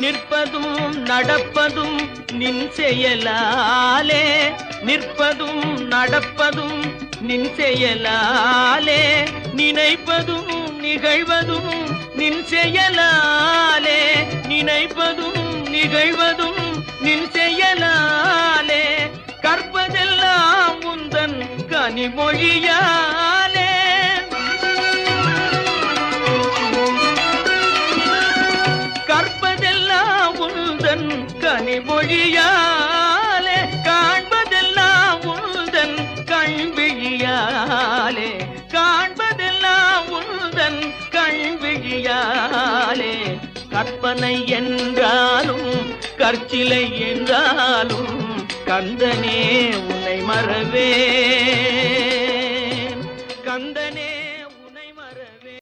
நிற்பதும் நடப்பதும் நின் செயலாலே. நிற்பதும் நடப்பதும் நின் செயலாலே. நினைப்பதும் நிகழ்வதும் நின் செயலாலே. நினைப்பதும் நிகழ்வதும் நின் செயலாலே. கற்பதெல்லாம் உந்தன் கனிமொழியா. உந்தன் கனிமொழியாலே காண்பதெல்லாம் உந்தன் கண்விழியாலே காண்பதெல்லாம் உந்தன் கண்விழியாலே. கற்பனை என்றாலும் கற்சிலை என்றாலும் கந்தனே உன்னை மறவே